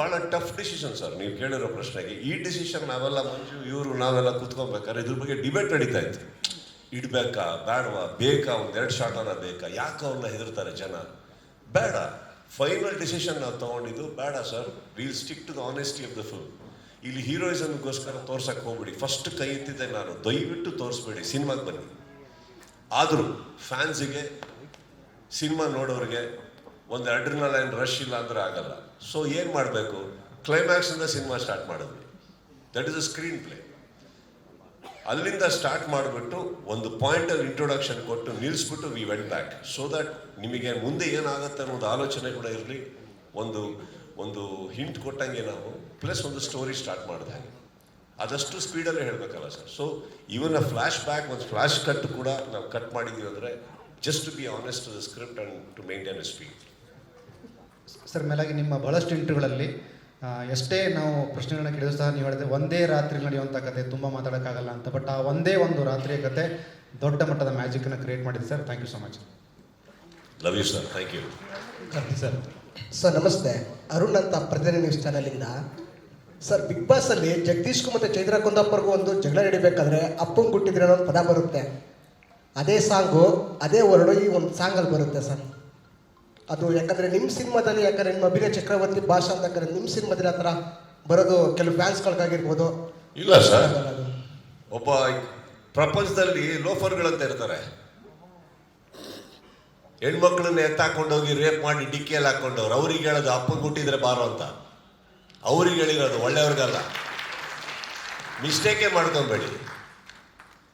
ಬಹಳ tough decision sir ನೀವು ಕೇಳಿರೋ ಪ್ರಶ್ನೆಗೆ. ಈ ಡಿಸಿಷನ್ ನಾವೆಲ್ಲ ಮಂಜು, ಇವರು, ನಾವೆಲ್ಲ ಕೂತ್ಕೊಬೇಕಾದ್ರೆ ಇದ್ರ ಬಗ್ಗೆ ಡಿಬೇಟ್ ನಡೀತಾ ಇತ್ತು. ಇಡ್ಬೇಕಾ, ಬೇಡವಾ, ಬೇಕಾ, ಒಂದೆರಡು ಅನ್ನ ಬೇಕಾ? ಯಾಕೆ ಅವ್ರನ್ನ ಹೆದರ್ತಾರೆ ಜನ. ಬೇಡ. ಫೈನಲ್ ಡಿಸಿಷನ್ ನಾವು ತಗೊಂಡಿದ್ದು, ಬೇಡ sir will stick to the honesty of the film ಇಲ್ಲಿ ಹೀರೋಯಿಸಮ್ಗೋಸ್ಕರ ತೋರ್ಸಕ್ಕೆ ಹೋಗ್ಬಿಡಿ. ಫಸ್ಟ್ ಕೈ ಎತ್ತಿದ್ದೆ ನಾನು. ದಯವಿಟ್ಟು ತೋರಿಸ್ಬೇಡಿ. ಸಿನಿಮಾಗೆ ಬನ್ನಿ. ಆದರೂ ಫ್ಯಾನ್ಸಿಗೆ ಸಿನಿಮಾ ನೋಡೋರಿಗೆ ಒಂದು ಅಡ್ರಿನಲೈನ್ ರಶ್ ಇಲ್ಲ ಅಂದ್ರೆ ಆಗಲ್ಲ. ಸೊ ಏನು ಮಾಡಬೇಕು? ಕ್ಲೈಮ್ಯಾಕ್ಸಿಂದ ಸಿನಿಮಾ ಸ್ಟಾರ್ಟ್ ಮಾಡಿದ್ವಿ. That is a screenplay ಅಲ್ಲಿಂದ ಸ್ಟಾರ್ಟ್ ಮಾಡಿಬಿಟ್ಟು ಒಂದು ಪಾಯಿಂಟ್ ಪಾಯಿಂಟಲ್ಲಿ ಇಂಟ್ರೊಡಕ್ಷನ್ ಕೊಟ್ಟು ನಿಲ್ಲಿಸ್ಬಿಟ್ಟು we went back so that ನಿಮಗೆ ಮುಂದೆ ಏನಾಗುತ್ತೆ ಅನ್ನೋದು ಆಲೋಚನೆ ಕೂಡ ಇರಲಿ. ಒಂದು ಒಂದು ಹಿಂಟ್ ಕೊಟ್ಟಂಗೆ ನಾವು ಪ್ಲಸ್ ಒಂದು ಸ್ಟೋರಿ ಸ್ಟಾರ್ಟ್ ಹಾಗೆ. ಅದಷ್ಟು ಸ್ಪೀಡಲ್ಲೇ ಹೇಳಬೇಕಲ್ಲ ಸರ್ ಸೊ ಇವನ್ನ ಫ್ಲ್ಯಾಶ್ ಬ್ಯಾಕ್ ಒಂದು ಫ್ಲ್ಯಾಶ್ ಕಟ್ ಕೂಡ ನಾವು ಕಟ್ ಮಾಡಿದ್ದೀವಿ ಅಂದರೆ just to be honest the script and to maintain speed sir ಮೇಲಾಗಿ ನಿಮ್ಮ ಬಹಳಷ್ಟು ಇಂಟರ್ವ್ಯೂಗಳಲ್ಲಿ ಎಷ್ಟೇ ನಾವು ಪ್ರಶ್ನೆಗಳನ್ನ ಕೇಳಿದ್ರು ಸಹ ನೀವು ಹೇಳಿದ್ರೆ ಒಂದೇ ರಾತ್ರಿ ನಡೆಯುವಂಥ ಕತೆ ತುಂಬ ಮಾತಾಡೋಕ್ಕಾಗಲ್ಲ ಅಂತ ಬಟ್ ಆ ಒಂದೇ ಒಂದು ರಾತ್ರಿಯ ಕತೆ ದೊಡ್ಡ ಮಟ್ಟದ ಮ್ಯಾಜಿಕನ್ನು ಕ್ರಿಯೇಟ್ ಮಾಡಿದೆ sir. Thank you so much love you sir thank you sir sir ನಮಸ್ತೆ. ಅರುಣ್ ಅಂತ ಪ್ರತಿದಿನ ನ್ಯೂಸ್ ಚಾನಲಿಂದ ಸರ್ ಬಿಗ್ ಬಾಸ್ ಅಲ್ಲಿ ಜಗದೀಶ್ಗೂ ಮತ್ತು ಚೈತ್ರ ಕುಂದಪ್ಪರ್ಗೂ ಒಂದು ಜಗಳ ನಡಿಬೇಕಾದ್ರೆ ಅಪ್ಪಂಗೆ ಗುಟ್ಟಿದ್ರೆ ಅನ್ನೋ ಒಂದು ಪದ ಬರುತ್ತೆ. ಅದೇ ಸಾಂಗು ಅದೇ ವರ್ಡು ಈ ಒಂದು ಸಾಂಗಲ್ಲಿ ಬರುತ್ತೆ ಸರ್ ಅದು ಯಾಕಂದ್ರೆ ನಿಮ್ಮ ಸಿನಿಮಾದಲ್ಲಿ ಯಾಕಂದ್ರೆ ನಿಮ್ಮ ಅಭಿನಯ ಚಕ್ರವರ್ತಿ ಭಾಷಾ ಅಂತ ಯಾಕಂದ್ರೆ ನಿಮ್ಮ ಸಿನಿಮಾದಲ್ಲಿ ಆ ಥರ ಬರೋದು ಕೆಲವು ಫ್ಯಾನ್ಸ್ಗಳಿಗಾಗಿರ್ಬೋದು ಇಲ್ಲ ಸರ್. ಒಬ್ಬ ಪ್ರಪಂಚದಲ್ಲಿ ಲೋಫರ್ಗಳಂತ ಇರ್ತಾರೆ. ಹೆಣ್ಮಕ್ಳನ್ನ ಎತ್ತಾಕೊಂಡೋಗಿ ರೇಪ್ ಮಾಡಿ ಡಿಕ್ಕಿಯಲ್ಲಿ ಹಾಕೊಂಡವ್ರು. ಅವ್ರಿಗೆ ಹೇಳೋದು ಅಪ್ಪ ಹುಟ್ಟಿದ್ರೆ ಬಾರೋ ಅಂತ. ಅವ್ರಿಗೆ ಹೇಳಿರೋದು ಒಳ್ಳೆಯವ್ರಿಗಲ್ಲ. ಮಿಸ್ಟೇಕೇ ಮಾಡ್ಕೊಬೇಡಿ.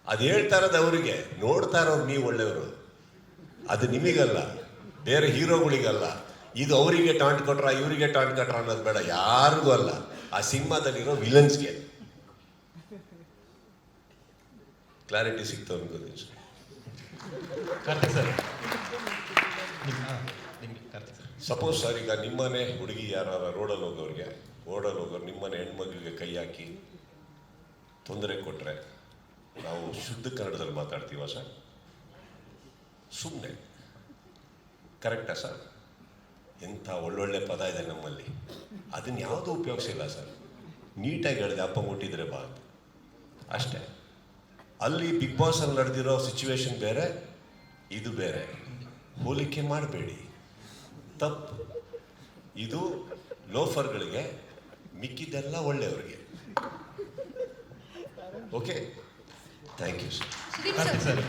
ಅದು ಹೇಳ್ತಾ ಇರೋದು ಅವರಿಗೆ. ನೋಡ್ತಾ ಇರೋರು ನೀವು ಒಳ್ಳೆಯವರು. ಅದು ನಿಮಗಲ್ಲ. ಬೇರೆ ಹೀರೋಗಳಿಗಲ್ಲ. ಇದು ಅವರಿಗೆ ಟಾಂಟ್ ಕೊಟ್ರ ಇವರಿಗೆ ಟಾಂಟ್ ಕೊಟ್ರ ಅನ್ನೋದು ಬೇಡ ಯಾರಿಗೂ ಅಲ್ಲ. ಆ ಸಿನಿಮಾದಲ್ಲಿರೋ ವಿಲನ್ಸ್ಗೆ ಕ್ಲಾರಿಟಿ ಸಿಗ್ತವೆ ಅನ್ಕೋತೀನಿ ಸರ್. Suppose sir. ಈಗ ನಿಮ್ಮನೆ ಹುಡುಗಿ ಯಾರ ರೋಡಲ್ಲಿ ಹೋಗೋರಿಗೆ ರೋಡಲ್ಲಿ ಹೋಗೋರು ನಿಮ್ಮನೆ ಹೆಣ್ಮಗುವಿಗೆ ಕೈ ಹಾಕಿ ತೊಂದರೆ ಕೊಟ್ಟರೆ ನಾವು ಶುದ್ಧ ಕನ್ನಡದಲ್ಲಿ ಮಾತಾಡ್ತೀವ ಸರ್? ಸುಮ್ಮನೆ ಕರೆಕ್ಟಾ ಸರ್? ಎಂಥ ಒಳ್ಳೊಳ್ಳೆ ಪದ ಇದೆ ನಮ್ಮಲ್ಲಿ. ಅದನ್ನು ಯಾವುದೂ ಉಪಯೋಗಿಸಿಲ್ಲ ಸರ್. ನೀಟಾಗಿ ಹೇಳಿದೆ ಅಪ್ಪ ಮುಟ್ಟಿದ್ರೆ ಬಾ ಅಂತ. ಅಷ್ಟೇ. ಅಲ್ಲಿ ಬಿಗ್ ಬಾಸಲ್ಲಿ ನಡೆದಿರೋ ಸಿಚುವೇಶನ್ ಬೇರೆ ಇದು ಬೇರೆ. ಹೋಲಿಕೆ ಮಾಡಬೇಡಿ. ತಪ್ಪು. ಇದು ಲೋಫರ್ಗಳಿಗೆ ಮಿಕ್ಕಿದ್ದೆಲ್ಲ ಒಳ್ಳೆಯವ್ರಿಗೆ. Okay? Thank you sir. Sir.